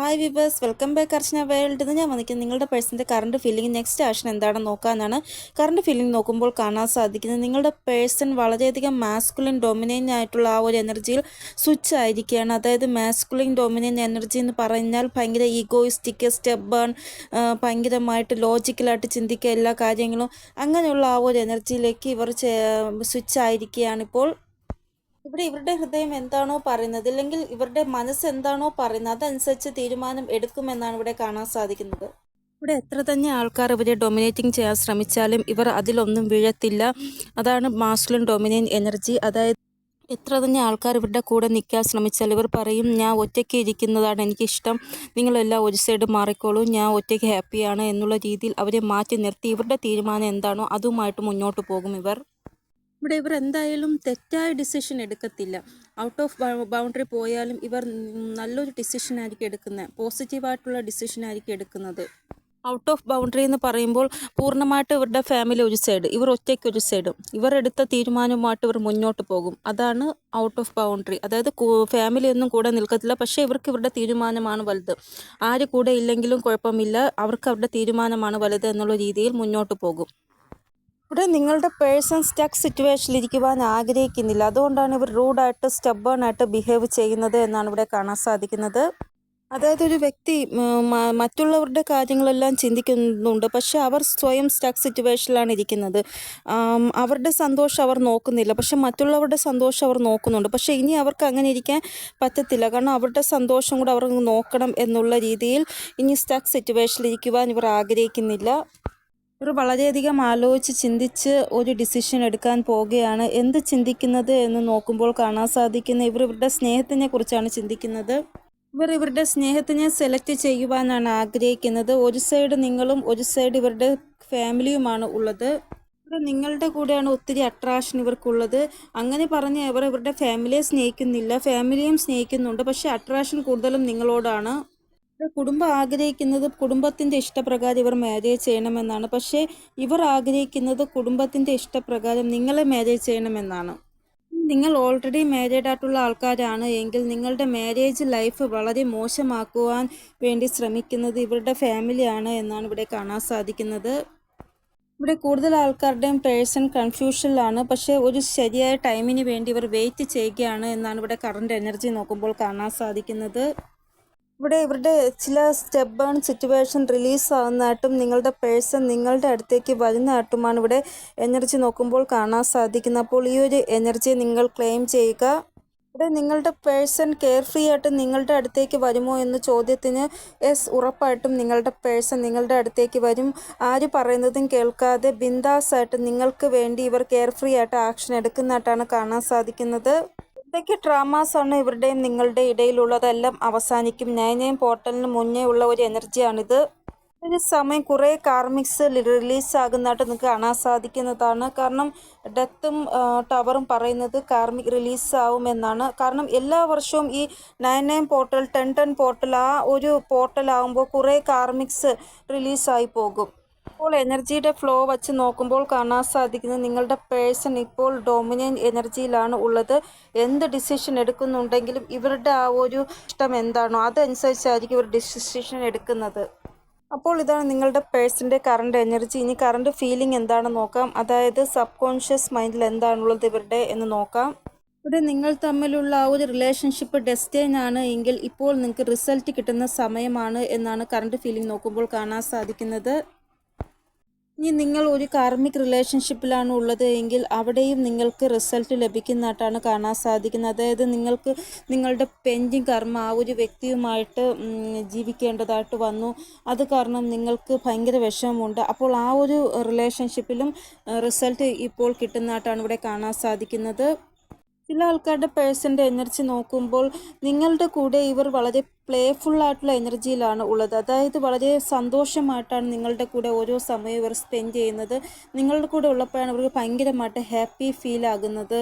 Hi viewers welcome back Archana world ഞാൻ വന്നിരിക്കുന്നത് നിങ്ങളുടെ പേഴ്സിന്റെ കറണ്ട് ഫീലിംഗ് നെക്സ്റ്റ് ആക്ഷൻ എന്താണെന്ന് നോക്കാനാണ്. കറണ്ട് ഫീലിംഗ് നോക്കുമ്പോൾ കാണാൻ സാധിക്കുന്നത് നിങ്ങളുടെ പേഴ്സൺ വളരെയധികം മാസ്കുലിൻ ഡൊമിനേൻ ആയിട്ടുള്ള ആ ഒരു എനർജിയിൽ സ്വിച്ച് ആയിരിക്കുകയാണ്. അതായത് മാസ്കുലിൻ ഡൊമിനേൻ എനർജി എന്ന് പറഞ്ഞാൽ ഭയങ്കര ഈഗോയിസ്റ്റിക് സ്റ്റെബേൺ ഭയങ്കരമായിട്ട് ലോജിക്കലായിട്ട് ചിന്തിക്കുക എല്ലാ കാര്യങ്ങളും അങ്ങനെയുള്ള ആ ഒരു എനർജിയിലേക്ക് ഇവർ സ്വിച്ച് ആയിരിക്കുകയാണ് ഇപ്പോൾ ഇവിടെ ഇവരുടെ ഹൃദയം എന്താണോ പറയുന്നത് അല്ലെങ്കിൽ ഇവരുടെ മനസ്സ് എന്താണോ പറയുന്നത് അതനുസരിച്ച് തീരുമാനം എടുക്കുമെന്നാണ് ഇവിടെ കാണാൻ സാധിക്കുന്നത്. ഇവിടെ എത്ര തന്നെ ആൾക്കാർ ഇവരെ ഡൊമിനേറ്റിംഗ് ചെയ്യാൻ ശ്രമിച്ചാലും ഇവർ അതിലൊന്നും വീഴത്തില്ല. അതാണ് മാസ്ലിൻ ഡൊമിനേൻ എനർജി അതായത് എത്ര തന്നെ ആൾക്കാർ ഇവരുടെ കൂടെ നിൽക്കാൻ ശ്രമിച്ചാൽ ഇവർ പറയും ഞാൻ ഒറ്റയ്ക്ക് ഇരിക്കുന്നതാണ് എനിക്കിഷ്ടം. നിങ്ങളെല്ലാം ഒരു സൈഡ് മാറിക്കോളൂ. ഞാൻ ഒറ്റയ്ക്ക് ഹാപ്പിയാണ് എന്നുള്ള രീതിയിൽ അവരെ മാറ്റി നിർത്തി. ഇവരുടെ തീരുമാനം എന്താണോ അതുമായിട്ട് മുന്നോട്ട് പോകും ഇവർ. ഇവിടെ ഇവർ എന്തായാലും തെറ്റായ ഡിസിഷൻ എടുക്കത്തില്ല. ഔട്ട് ഓഫ് ബൗണ്ടറി പോയാലും ഇവർ നല്ലൊരു ഡിസിഷൻ ആയിരിക്കും എടുക്കുന്നത്. പോസിറ്റീവായിട്ടുള്ള ഡിസിഷൻ ആയിരിക്കും എടുക്കുന്നത്. ഔട്ട് ഓഫ് ബൗണ്ടറി എന്ന് പറയുമ്പോൾ പൂർണമായിട്ട് ഇവരുടെ ഫാമിലി ഒരു സൈഡ് ഇവർ ഒറ്റയ്ക്ക് ഒരു സൈഡും ഇവർ എടുത്ത തീരുമാനവുമായിട്ട് ഇവർ മുന്നോട്ട് പോകും. അതാണ് ഔട്ട് ഓഫ് ബൗണ്ടറി അതായത് ഫാമിലി ഒന്നും കൂടെ നിൽക്കത്തില്ല. പക്ഷേ ഇവർക്ക് ഇവരുടെ തീരുമാനമാണ് വലുത്. ആര് കൂടെ ഇല്ലെങ്കിലും കുഴപ്പമില്ല. അവർക്ക് അവരുടെ തീരുമാനമാണ് വലുത് എന്നുള്ള രീതിയിൽ മുന്നോട്ട് പോകും. ഇവിടെ നിങ്ങളുടെ പേഴ്സൺ സ്റ്റക്ക് സിറ്റുവേഷനിൽ ഇരിക്കുവാൻ ആഗ്രഹിക്കുന്നില്ല. അതുകൊണ്ടാണ് ഇവർ റൂഡായിട്ട് സ്റ്റബേൺ ആയിട്ട് ബിഹേവ് ചെയ്യുന്നത് എന്നാണ് ഇവിടെ കാണാൻ സാധിക്കുന്നത്. അതായത് ഒരു വ്യക്തി മറ്റുള്ളവരുടെ കാര്യങ്ങളെല്ലാം ചിന്തിക്കുന്നുണ്ട്. പക്ഷെ അവർ സ്വയം സ്റ്റക്ക് സിറ്റുവേഷനിലാണ് ഇരിക്കുന്നത്. അവരുടെ സന്തോഷം അവർ നോക്കുന്നില്ല. പക്ഷെ മറ്റുള്ളവരുടെ സന്തോഷം അവർ നോക്കുന്നുണ്ട്. പക്ഷേ ഇനി അവർക്ക് അങ്ങനെ ഇരിക്കാൻ പറ്റത്തില്ല. കാരണം അവരുടെ സന്തോഷം കൂടെ അവർ നോക്കണം എന്നുള്ള രീതിയിൽ ഇനി സ്റ്റക്ക് സിറ്റുവേഷനിൽ ഇരിക്കുവാൻ ഇവർ ആഗ്രഹിക്കുന്നില്ല. ഇവർ വളരെയധികം ആലോചിച്ച് ചിന്തിച്ച് ഒരു ഡിസിഷൻ എടുക്കാൻ പോവുകയാണ്. എന്ത് ചിന്തിക്കുന്നത് എന്ന് നോക്കുമ്പോൾ കാണാൻ സാധിക്കുന്ന ഇവർ ഇവരുടെ സ്നേഹത്തിനെ കുറിച്ചാണ് ചിന്തിക്കുന്നത്. ഇവർ ഇവരുടെ സ്നേഹത്തിനെ സെലക്ട് ചെയ്യുവാനാണ് ആഗ്രഹിക്കുന്നത്. ഒരു സൈഡ് നിങ്ങളും ഒരു സൈഡ് ഇവരുടെ ഫാമിലിയുമാണ് ഉള്ളത്. നിങ്ങളുടെ കൂടെയാണ് ഒത്തിരി അട്രാക്ഷൻ ഇവർക്കുള്ളത്. അങ്ങനെ പറഞ്ഞ് ഇവർ ഇവരുടെ ഫാമിലിയെ സ്നേഹിക്കുന്നില്ല. ഫാമിലിയും സ്നേഹിക്കുന്നുണ്ട്. പക്ഷേ അട്രാക്ഷൻ കൂടുതലും നിങ്ങളോടാണ്. കുടുംബം ആഗ്രഹിക്കുന്നത് കുടുംബത്തിന്റെ ഇഷ്ടപ്രകാരം ഇവർ മാരേജ് ചെയ്യണമെന്നാണ്. പക്ഷേ ഇവർ ആഗ്രഹിക്കുന്നത് കുടുംബത്തിന്റെ ഇഷ്ടപ്രകാരം നിങ്ങളെ മാരേജ് ചെയ്യണമെന്നാണ്. നിങ്ങൾ ഓൾറെഡി മാരീഡ് ആയിട്ടുള്ള ആൾക്കാരാണ് എങ്കിൽ നിങ്ങളുടെ മാരേജ് ലൈഫ് വളരെ മോശമാക്കുവാൻ വേണ്ടി ശ്രമിക്കുന്നത് ഇവരുടെ ഫാമിലിയാണ് എന്നാണ് ഇവിടെ കാണാൻ സാധിക്കുന്നത്. ഇവിടെ കൂടുതൽ ആൾക്കാരുടെയും പേഴ്സൺ കൺഫ്യൂഷനിലാണ് പക്ഷേ ഒരു ശരിയായ ടൈമിന് വേണ്ടി ഇവർ വെയിറ്റ് ചെയ്യുകയാണ് എന്നാണ് ഇവിടെ കറണ്ട് എനർജി നോക്കുമ്പോൾ കാണാൻ സാധിക്കുന്നത്. ഇവിടെ ഇവരുടെ ചില സ്റ്റെപ്പ് ബേൺ സിറ്റുവേഷൻ റിലീസ് ആവുന്നതായിട്ടും നിങ്ങളുടെ പേഴ്സൺ നിങ്ങളുടെ അടുത്തേക്ക് വരുന്നതായിട്ടുമാണ് ഇവിടെ എനർജി നോക്കുമ്പോൾ കാണാൻ സാധിക്കുന്നത്. അപ്പോൾ ഈ ഒരു എനർജി നിങ്ങൾ ക്ലെയിം ചെയ്യുക. ഇവിടെ നിങ്ങളുടെ പേഴ്സൺ കെയർ ഫ്രീ ആയിട്ട് നിങ്ങളുടെ അടുത്തേക്ക് വരുമോ എന്ന ചോദ്യത്തിന് എസ് ഉറപ്പായിട്ടും നിങ്ങളുടെ പേഴ്സൺ നിങ്ങളുടെ അടുത്തേക്ക് വരും. ആര് പറയുന്നതും കേൾക്കാതെ ബിന്ദാസായിട്ട് നിങ്ങൾക്ക് വേണ്ടി ഇവർ കെയർ ഫ്രീ ആയിട്ട് ആക്ഷൻ എടുക്കുന്നതായിട്ടാണ് കാണാൻ സാധിക്കുന്നത്. എന്തൊക്കെ ഡ്രാമാസാണ് ഇവരുടെയും നിങ്ങളുടെ ഇടയിലുള്ളതെല്ലാം അവസാനിക്കും. ന്യായനയം പോർട്ടലിന് മുന്നേ ഉള്ള ഒരു എനർജിയാണിത്. ഒരു സമയം കുറേ കാർമിക്സ് റിലീസ് റിലീസാകുന്നതായിട്ട് നിങ്ങൾക്ക് കാണാൻ സാധിക്കുന്നതാണ്. കാരണം ഡെത്തും ടവറും പറയുന്നത് കാർമിക് റിലീസാവും എന്നാണ്. കാരണം എല്ലാ വർഷവും ഈ nine nine portal ten ten portal ആ ഒരു പോർട്ടലാകുമ്പോൾ കുറേ കാർമിക്സ് റിലീസായി പോകും. ഇപ്പോൾ എനർജിയുടെ ഫ്ലോ വച്ച് നോക്കുമ്പോൾ കാണാൻ സാധിക്കുന്നത് നിങ്ങളുടെ പേഴ്സൺ ഇപ്പോൾ ഡോമിനന്റ് എനർജിയിലാണ് ഉള്ളത്. എന്ത് ഡിസിഷൻ എടുക്കുന്നുണ്ടെങ്കിലും ഇവരുടെ ആ ഒരു ഇഷ്ടം എന്താണോ അതനുസരിച്ചായിരിക്കും ഇവർ ഡിസിഷൻ എടുക്കുന്നത്. അപ്പോൾ ഇതാണ് നിങ്ങളുടെ പേഴ്സന്റെ കറണ്ട് എനർജി. ഇനി കറണ്ട് ഫീലിംഗ് എന്താണെന്ന് നോക്കാം. അതായത് സബ് കോൺഷ്യസ് മൈൻഡിൽ എന്താണുള്ളത് ഇവരുടെ എന്ന് നോക്കാം. ഇവിടെ നിങ്ങൾ തമ്മിലുള്ള ആ ഒരു റിലേഷൻഷിപ്പ് ഡെസ്റ്റൈൻ ആണ് എങ്കിൽ ഇപ്പോൾ നിങ്ങൾക്ക് റിസൾട്ട് കിട്ടുന്ന സമയമാണ് എന്നാണ് കറണ്ട് ഫീലിംഗ് നോക്കുമ്പോൾ കാണാൻ സാധിക്കുന്നത്. ഇനി നിങ്ങൾ ഒരു കാർമിക് റിലേഷൻഷിപ്പിലാണ് ഉള്ളത് എങ്കിൽ അവിടെയും നിങ്ങൾക്ക് റിസൾട്ട് ലഭിക്കുന്നതായിട്ടാണ് കാണാൻ സാധിക്കുന്നത്. അതായത് നിങ്ങൾക്ക് നിങ്ങളുടെ പെൻഡിങ് കർമ്മ ആ ഒരു വ്യക്തിയുമായിട്ട് ജീവിക്കേണ്ടതായിട്ട് വന്നു. അത് കാരണം നിങ്ങൾക്ക് ഭയങ്കര വിഷമമുണ്ട്. അപ്പോൾ ആ ഒരു റിലേഷൻഷിപ്പിലും റിസൾട്ട് ഇപ്പോൾ കിട്ടുന്നതായിട്ടാണ് ഇവിടെ കാണാൻ സാധിക്കുന്നത്. ചില ആൾക്കാരുടെ പേഴ്സന്റെ എനർജി നോക്കുമ്പോൾ നിങ്ങളുടെ കൂടെ ഇവർ വളരെ പ്ലേഫുൾ ആയിട്ടുള്ള എനർജിയിലാണ് ഉള്ളത്. അതായത് വളരെ സന്തോഷമായിട്ടാണ് നിങ്ങളുടെ കൂടെ ഓരോ സമയവും ഇവർ സ്പെൻഡ് ചെയ്യുന്നത്. നിങ്ങളുടെ കൂടെ ഉള്ളപ്പോഴാണ് ഇവർക്ക് ഭയങ്കരമായിട്ട് ഹാപ്പി ഫീൽ ആകുന്നത്.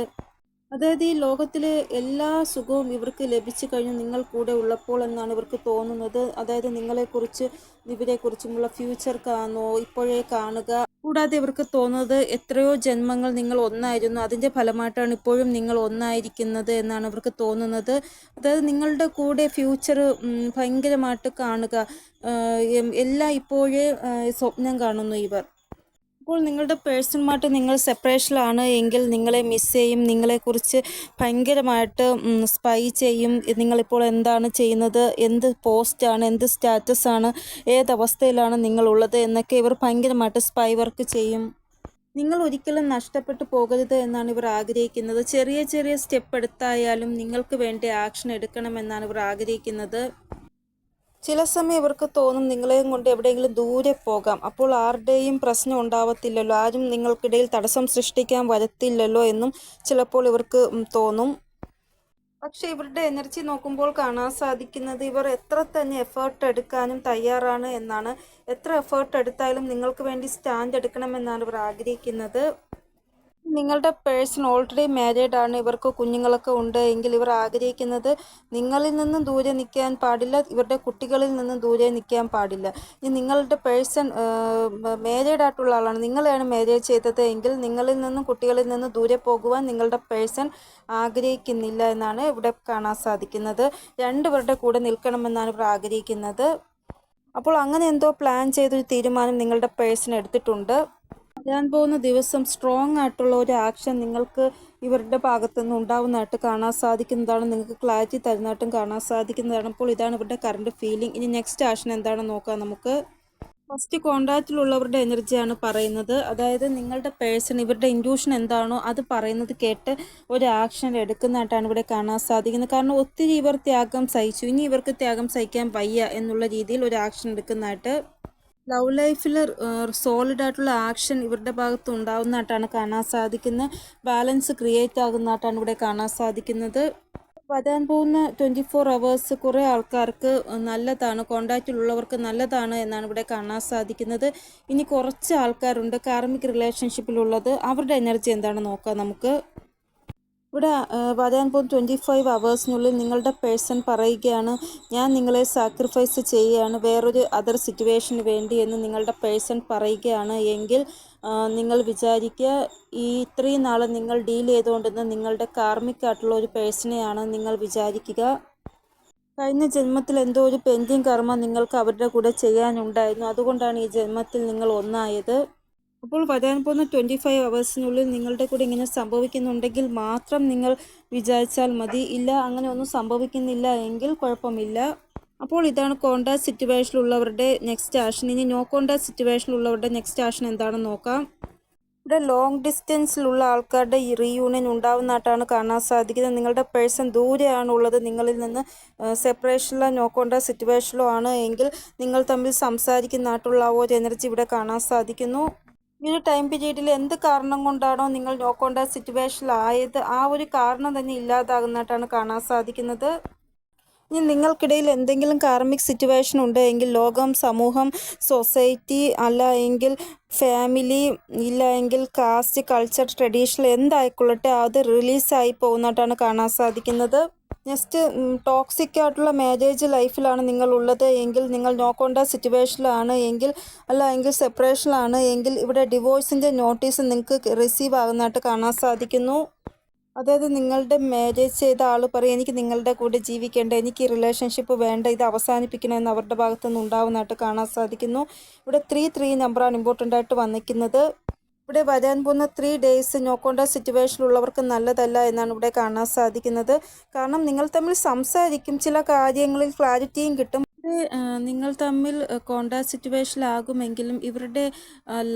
അതായത് ഈ ലോകത്തിലെ എല്ലാ സുഖവും ഇവർക്ക് ലഭിച്ചു കഴിഞ്ഞു നിങ്ങൾ കൂടെ ഉള്ളപ്പോൾ എന്നാണ് ഇവർക്ക് തോന്നുന്നത്. അതായത് നിങ്ങളെക്കുറിച്ച് ഇവരെക്കുറിച്ചുമുള്ള ഫ്യൂച്ചർ കാണോ ഇപ്പോഴേ കാണുക. കൂടാതെ ഇവർക്ക് തോന്നുന്നത് എത്രയോ ജന്മങ്ങൾ നിങ്ങൾ ഒന്നായിരുന്നു. അതിന്റെ ഫലമായിട്ടാണ് ഇപ്പോഴും നിങ്ങൾ ഒന്നായിരിക്കുന്നത് എന്നാണ് ഇവർക്ക് തോന്നുന്നത്. അതായത് നിങ്ങളുടെ കൂടെ ഫ്യൂച്ചർ ഭയങ്കരമായിട്ട് കാണുക. എല്ലാം ഇപ്പോഴേ സ്വപ്നം കാണുന്നു ഇവർ. ഇപ്പോൾ നിങ്ങളുടെ പേഴ്സണുമായിട്ട് നിങ്ങൾ സെപ്പറേഷനിലാണ് എങ്കിൽ നിങ്ങളെ മിസ് ചെയ്യും നിങ്ങളെക്കുറിച്ച് ഭയങ്കരമായിട്ട് സ്പൈ ചെയ്യും. നിങ്ങളിപ്പോൾ എന്താണ് ചെയ്യുന്നത്? എന്ത് പോസ്റ്റാണ് എന്ത് സ്റ്റാറ്റസാണ് ഏതവസ്ഥയിലാണ് നിങ്ങളുള്ളത്? എന്നൊക്കെ ഇവർ ഭയങ്കരമായിട്ട് സ്പൈ വർക്ക് ചെയ്യും. നിങ്ങൾ ഒരിക്കലും നഷ്ടപ്പെട്ടു പോകരുത് എന്നാണ് ഇവർ ആഗ്രഹിക്കുന്നത്. ചെറിയ ചെറിയ സ്റ്റെപ്പ് എടുത്തായാലും നിങ്ങൾക്ക് വേണ്ടി ആക്ഷൻ എടുക്കണമെന്നാണ് ഇവർ ആഗ്രഹിക്കുന്നത്. ചില സമയം ഇവർക്ക് തോന്നും നിങ്ങളെയും കൊണ്ട് എവിടെയെങ്കിലും ദൂരെ പോകാം. അപ്പോൾ ആരുടെയും പ്രശ്നം ഉണ്ടാവത്തില്ലല്ലോ. ആരും നിങ്ങൾക്കിടയിൽ തടസ്സം സൃഷ്ടിക്കാൻ വരത്തില്ലല്ലോ എന്നും ചിലപ്പോൾ ഇവർക്ക് തോന്നും. പക്ഷെ ഇവരുടെ എനർജി നോക്കുമ്പോൾ കാണാൻ സാധിക്കുന്നത് ഇവർ എത്ര തന്നെ എഫേർട്ട് എടുക്കാനും തയ്യാറാണ് എന്നാണ്. എത്ര എഫേർട്ട് എടുത്താലും നിങ്ങൾക്ക് വേണ്ടി സ്റ്റാൻഡ് എടുക്കണമെന്നാണ് ഇവർ ആഗ്രഹിക്കുന്നത്. നിങ്ങളുടെ പേഴ്സൺ ഓൾറെഡി മാരീഡ് ആണ് ഇവർക്ക് കുഞ്ഞുങ്ങളൊക്കെ ഉണ്ട് എങ്കിൽ ഇവർ ആഗ്രഹിക്കുന്നത് നിങ്ങളിൽ നിന്നും ദൂരെ നിൽക്കാൻ പാടില്ല ഇവരുടെ കുട്ടികളിൽ നിന്നും ദൂരെ നിൽക്കാൻ പാടില്ല. ഇനി നിങ്ങളുടെ പേഴ്സൺ മാരീഡ് ആയിട്ടുള്ള ആളാണ്. നിങ്ങളെയാണ് മാരേജ് ചെയ്തത് എങ്കിൽ നിങ്ങളിൽ നിന്നും കുട്ടികളിൽ നിന്നും ദൂരെ പോകുവാൻ നിങ്ങളുടെ പേഴ്സൺ ആഗ്രഹിക്കുന്നില്ല എന്നാണ് ഇവിടെ കാണാൻ സാധിക്കുന്നത്. രണ്ടുപേരുടെ കൂടെ നിൽക്കണമെന്നാണ് ഇവർ ആഗ്രഹിക്കുന്നത്. അപ്പോൾ അങ്ങനെ എന്തോ പ്ലാൻ ചെയ്തൊരു തീരുമാനം നിങ്ങളുടെ പേഴ്സൺ എടുത്തിട്ടുണ്ട്. വരാൻ പോകുന്ന ദിവസം സ്ട്രോങ് ആയിട്ടുള്ള ഒരു ആക്ഷൻ നിങ്ങൾക്ക് ഇവരുടെ ഭാഗത്തു നിന്ന് ഉണ്ടാവുന്നതായിട്ട് കാണാൻ സാധിക്കുന്നതാണ്. നിങ്ങൾക്ക് ക്ലാരിറ്റി തരുന്നതായിട്ടും കാണാൻ സാധിക്കുന്നതാണ്. അപ്പോൾ ഇതാണ് ഇവരുടെ കറണ്ട് ഫീലിംഗ് ഇനി നെക്സ്റ്റ് ആക്ഷൻ എന്താണെന്ന് നോക്കാം നമുക്ക്? ഫസ്റ്റ് കോണ്ടാക്റ്റിലുള്ളവരുടെ എനർജിയാണ് പറയുന്നത്. അതായത് നിങ്ങളുടെ പേഴ്സൺ ഇവരുടെ ഇൻഡ്യൂഷൻ എന്താണോ അത് പറയുന്നത് കേട്ട് ഒരു ആക്ഷൻ എടുക്കുന്നതായിട്ടാണ് ഇവിടെ കാണാൻ സാധിക്കുന്നത്. കാരണം ഒത്തിരി ഇവർ ത്യാഗം സഹിച്ചു. ഇനി ഇവർക്ക് ത്യാഗം സഹിക്കാൻ വയ്യ എന്നുള്ള രീതിയിൽ ഒരു ആക്ഷൻ എടുക്കുന്നതായിട്ട് ലവ് ലൈഫിൽ സോളിഡ് ആയിട്ടുള്ള ആക്ഷൻ ഇവരുടെ ഭാഗത്ത് ഉണ്ടാവുന്നതായിട്ടാണ് കാണാൻ സാധിക്കുന്നത്. ബാലൻസ് ക്രിയേറ്റ് ആകുന്നതായിട്ടാണ് ഇവിടെ കാണാൻ സാധിക്കുന്നത്. വരാൻ പോകുന്ന ട്വന്റി ഫോർ അവേഴ്സ് കുറേ ആൾക്കാർക്ക് നല്ലതാണ് കോണ്ടാക്റ്റിലുള്ളവർക്ക് നല്ലതാണ് എന്നാണ് ഇവിടെ കാണാൻ സാധിക്കുന്നത്. ഇനി കുറച്ച് ആൾക്കാരുണ്ട് കാർമിക് റിലേഷൻഷിപ്പിലുള്ളത് അവരുടെ എനർജി എന്താണ് നോക്കാം നമുക്ക്. ഇവിടെ പറയാൻ പോകുന്ന ട്വന്റി ഫൈവ് അവേഴ്സിനുള്ളിൽ നിങ്ങളുടെ പേഴ്സൺ പറയുകയാണ് ഞാൻ നിങ്ങളെ സാക്രിഫൈസ് ചെയ്യുകയാണ് വേറൊരു അതർ സിറ്റുവേഷന് വേണ്ടി എന്ന് നിങ്ങളുടെ പേഴ്സൺ പറയുകയാണ്. എങ്കിൽ നിങ്ങൾ വിചാരിക്കുക ഈ ഇത്രയും നാൾ നിങ്ങൾ ഡീൽ ചെയ്തുകൊണ്ടിരുന്ന നിങ്ങളുടെ കാർമ്മിക്കായിട്ടുള്ള ഒരു പേഴ്സണെയാണ് നിങ്ങൾ വിചാരിക്കുക. കഴിഞ്ഞ ജന്മത്തിൽ എന്തോ ഒരു പെൻഡിങ് കർമ്മ നിങ്ങൾക്ക് അവരുടെ കൂടെ ചെയ്യാനുണ്ടായിരുന്നു. അതുകൊണ്ടാണ് ഈ ജന്മത്തിൽ നിങ്ങൾ ഒന്നായത്. അപ്പോൾ വരാൻ പോകുന്ന ട്വന്റി ഫൈവ് അവേഴ്സിനുള്ളിൽ നിങ്ങളുടെ കൂടെ ഇങ്ങനെ സംഭവിക്കുന്നുണ്ടെങ്കിൽ മാത്രം നിങ്ങൾ വിചാരിച്ചാൽ മതി. ഇല്ല അങ്ങനെ ഒന്നും സംഭവിക്കുന്നില്ല എങ്കിൽ കുഴപ്പമില്ല. അപ്പോൾ ഇതാണ് കോണ്ടാക്ട് സിറ്റുവേഷനിലുള്ളവരുടെ നെക്സ്റ്റ് ആക്ഷൻ ഇനി നോ കോണ്ടാക്ട് സിറ്റുവേഷനിലുള്ളവരുടെ നെക്സ്റ്റ് ആക്ഷൻ എന്താണെന്ന് നോക്കാം. ഇവിടെ ലോങ് ഡിസ്റ്റൻസിലുള്ള ആൾക്കാരുടെ റീയൂണിയൻ ഉണ്ടാവുന്നതായിട്ടാണ് കാണാൻ സാധിക്കുന്നത്. നിങ്ങളുടെ പേഴ്സൺ ദൂരെയാണ് ഉള്ളത് നിങ്ങളിൽ നിന്ന് സെപ്പറേഷനിലോ നോ കോണ്ടാക്ട് സിറ്റുവേഷനിലോ ആണ് എങ്കിൽ നിങ്ങൾ തമ്മിൽ സംസാരിക്കുന്നതായിട്ടുള്ള ആ ഒരു എനർജി ഇവിടെ കാണാൻ സാധിക്കുന്നു. ഈ ടൈം പീരീഡിൽ എന്ത് കാരണം കൊണ്ടാണോ നിങ്ങൾ നോ കോണ്ടാക്ട് സിറ്റുവേഷനിലായത് ആ ഒരു കാരണം തന്നെ ഇല്ലാതാകുന്നതായിട്ടാണ് കാണാൻ സാധിക്കുന്നത്. ഇനി നിങ്ങൾക്കിടയിൽ എന്തെങ്കിലും കാർമിക് സിറ്റുവേഷൻ ഉണ്ട് എങ്കിൽ ലോകം സമൂഹം സൊസൈറ്റി അല്ല എങ്കിൽ ഫാമിലി ഇല്ല എങ്കിൽ കാസ്റ്റ് കൾച്ചർ ട്രഡീഷണൽ എന്തായിക്കൊള്ളട്ടെ അത് റിലീസായി പോകുന്നതായിട്ടാണ് കാണാൻ സാധിക്കുന്നത്. നെക്സ്റ്റ് ടോക്സിക് ആയിട്ടുള്ള മാരേജ് ലൈഫിലാണ് നിങ്ങൾ ഉള്ളത് എങ്കിൽ നിങ്ങൾ നോക്കേണ്ട സിറ്റുവേഷനിലാണ് എങ്കിൽ അല്ല എങ്കിൽ സെപ്പറേഷനിലാണ് എങ്കിൽ ഇവിടെ ഡിവോഴ്സിന്റെ നോട്ടീസ് നിങ്ങൾക്ക് റിസീവ് ആകുന്നതായിട്ട് കാണാൻ സാധിക്കുന്നു. അതായത് നിങ്ങളുടെ മാരേജ് ചെയ്ത ആൾ പറയും എനിക്ക് നിങ്ങളുടെ കൂടെ ജീവിക്കേണ്ട എനിക്ക് ഈ റിലേഷൻഷിപ്പ് വേണ്ട ഇത് അവസാനിപ്പിക്കണമെന്ന് അവരുടെ ഭാഗത്തുനിന്ന് ഉണ്ടാവുന്നതായിട്ട് കാണാൻ സാധിക്കുന്നു. ഇവിടെ ത്രീ ത്രീ നമ്പറാണ് ഇമ്പോർട്ടന്റ് ആയിട്ട് വന്നിരിക്കുന്നത്. ഇവിടെ വരാൻ പോകുന്ന ത്രീ ഡേയ്സ് നോക്കേണ്ട സിറ്റുവേഷനിലുള്ളവർക്ക് നല്ലതല്ല എന്നാണ് ഇവിടെ കാണാൻ സാധിക്കുന്നത്. കാരണം നിങ്ങൾ തമ്മിൽ സംസാരിക്കും ചില കാര്യങ്ങളിൽ ക്ലാരിറ്റിയും കിട്ടും. നിങ്ങൾ തമ്മിൽ കോണ്ടാക്ട് സിറ്റുവേഷനിലാകുമെങ്കിലും ഇവരുടെ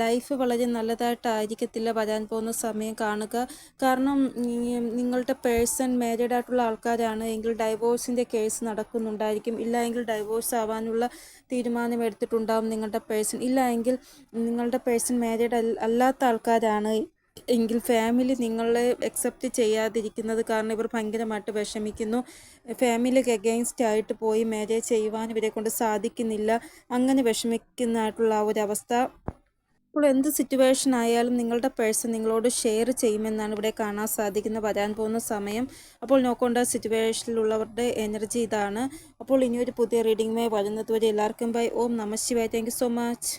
ലൈഫ് വളരെ നല്ലതായിട്ടായിരിക്കത്തില്ല വരാൻ പോകുന്ന സമയം കാണുക. കാരണം നിങ്ങളുടെ പേഴ്സൺ മാരീഡ് ആയിട്ടുള്ള ആൾക്കാരാണ് എങ്കിൽ ഡൈവോഴ്സിന്റെ കേസ് നടക്കുന്നുണ്ടായിരിക്കും. ഇല്ല എങ്കിൽ ഡൈവോഴ്സ് ആവാനുള്ള തീരുമാനം എടുത്തിട്ടുണ്ടാവും നിങ്ങളുടെ പേഴ്സൺ ഇല്ല എങ്കിൽ നിങ്ങളുടെ പേഴ്സൺ മാരീഡ് അല്ലാത്ത ആൾക്കാരാണ്. എങ്കിൽ ഫാമിലി നിങ്ങളെ അക്സെപ്റ്റ് ചെയ്യാതിരിക്കുന്നത് കാരണം ഇവർ ഭയങ്കരമായിട്ട് വിഷമിക്കുന്നു. ഫാമിലിക്ക് അഗെയിൻസ്റ്റ് ആയിട്ട് പോയി മാരേജ് ചെയ്യുവാൻ ഇവരെ കൊണ്ട് സാധിക്കുന്നില്ല. അങ്ങനെ വിഷമിക്കുന്നതായിട്ടുള്ള ആ ഒരു അവസ്ഥ. അപ്പോൾ എന്ത് സിറ്റുവേഷൻ ആയാലും നിങ്ങളുടെ പേഴ്സൺ നിങ്ങളോട് ഷെയർ ചെയ്യുമെന്നാണ് ഇവിടെ കാണാൻ സാധിക്കുന്ന വരാൻ പോകുന്ന സമയം. അപ്പോൾ നോക്കേണ്ട സിറ്റുവേഷനിലുള്ളവരുടെ എനർജി ഇതാണ്. അപ്പോൾ ഇനിയൊരു പുതിയ റീഡിംഗുമായി വരുന്നതുവരെ എല്ലാവർക്കും ബൈ ഓം നമ ശിവായ. Thank so much